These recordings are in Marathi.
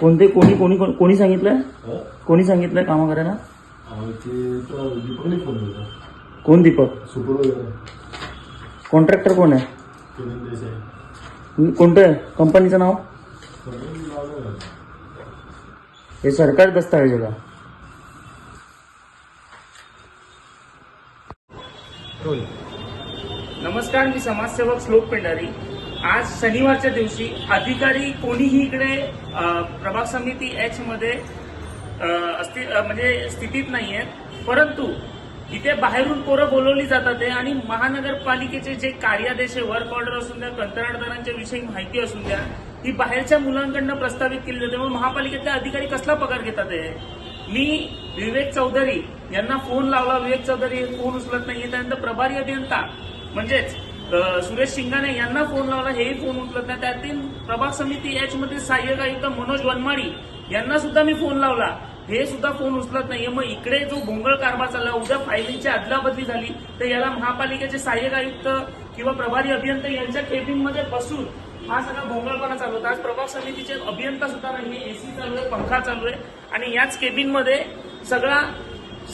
कोणते कोणी कोणी कोणी- कोणी सांगितलंय? हा? कोणी सांगितलंय कामं करायला? दीपकने फोन केला. कोण दीपक? सुपरवायझर. कॉन्ट्रॅक्टर कोण आहे? किरण देसाई. हं, कोणतं आहे? कंपनीचं नाव? कंपनी लावलं ना. हे सरकारी दस्तावेज आहे का? नमस्कार मी समाजसेवक श्लोक पेंढारी आज शनिवारच्या दिवशी अधिकारी कोणीही इकडे प्रभाग समिती एच मध्ये अस्ति म्हणजे स्थितीत नाही आहेत परंतु इथे बाहेरून पोरं बोलवली जातात आहे आणि महानगरपालिकेचे जे कार्यादेश आहे वर्क ऑर्डर असून द्या कंत्राटदारांच्या विषयी माहिती असून द्या ही बाहेरच्या मुलांकडनं प्रस्तावित केली जाते. मग महापालिकेतले अधिकारी कसला पगार घेतात आहे मी विवेक चौधरी यांना फोन लावला. विवेक चौधरी फोन उचलत नाही त्यानंतर प्रभारी अभियंता म्हणजेच सुरेश शिंगाणे यांना फोन लावला हेही फोन उचलत नाही. त्यातील प्रभाग समिती एच मध्ये सहाय्यक आयुक्त मनोज वनमाडी यांना सुद्धा मी फोन लावला. हे सुद्धा फोन उचलत नाहीये. मग इकडे जो भोंगळ कारभार चालला उद्या फायलिंगची अदलाबदली झाली तर याला महापालिकेचे सहाय्यक आयुक्त किंवा प्रभारी अभियंता यांच्या केबिनमध्ये बसून हा सगळा भोंगळपणा चालू होता. आज प्रभाग समितीचे अभियंता सुद्धा नाही एसी चालू आहे पंखा चालू आहे. आणि याच केबिनमध्ये सगळा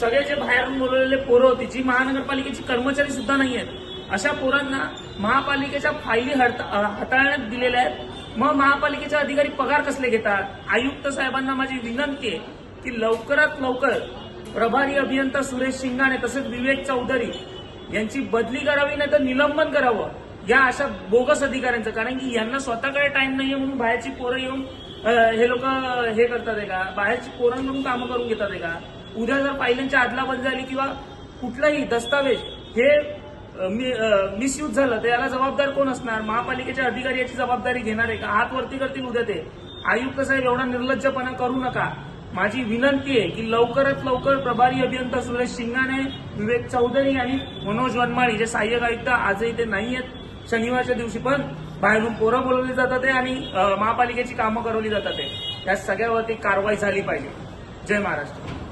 सगळे जे बाहेरून बोलवलेले पोरं होती जी महानगरपालिकेची कर्मचारी सुद्धा नाही आहेत अशा पोरांना महापालिकेच्या फायली हाताळण्यात दिलेल्या आहेत. मग महापालिकेच्या अधिकारी पगार कसले घेतात? आयुक्त साहेबांना माझी विनंती आहे की लवकरात लवकर प्रभारी अभियंता सुरेश शिंगाणे तसेच विवेक चौधरी यांची बदली करावी नाही तर निलंबन करावं या अशा बोगस अधिकाऱ्यांचं. कारण की यांना स्वतःकडे टाइम नाहीये म्हणून बाहेरची पोरं येऊन हे लोक हे करतात आहे का? बाहेरची पोरांकडून कामं करून घेतात आहे का? उद्या जर फायल्यांच्या अदलाबदली झाली किंवा कुठलाही दस्तावेज हे मिसयूज झालं तर याला जबाबदार कोण असणार? महापालिकेचे अधिकारी याची जबाबदारी घेणार आहे का? हात वरती करतील उद्या ते. आयुक्त साहेब एवढा निर्लज्जपणा करू नका. माझी विनंती आहे की लवकरात लवकर प्रभारी अभियंता सुरेश शिंगाणे विवेक चौधरी आणि मनोज वनमाळी जे सहाय्यक आयुक्त आजही ते नाही आहेत शनिवारच्या दिवशी पण बाहेरून पोरं बोलवली जातात आहे आणि महापालिकेची कामं करवली जातात आहे. या सगळ्यावरती कारवाई झाली पाहिजे. जय महाराष्ट्र.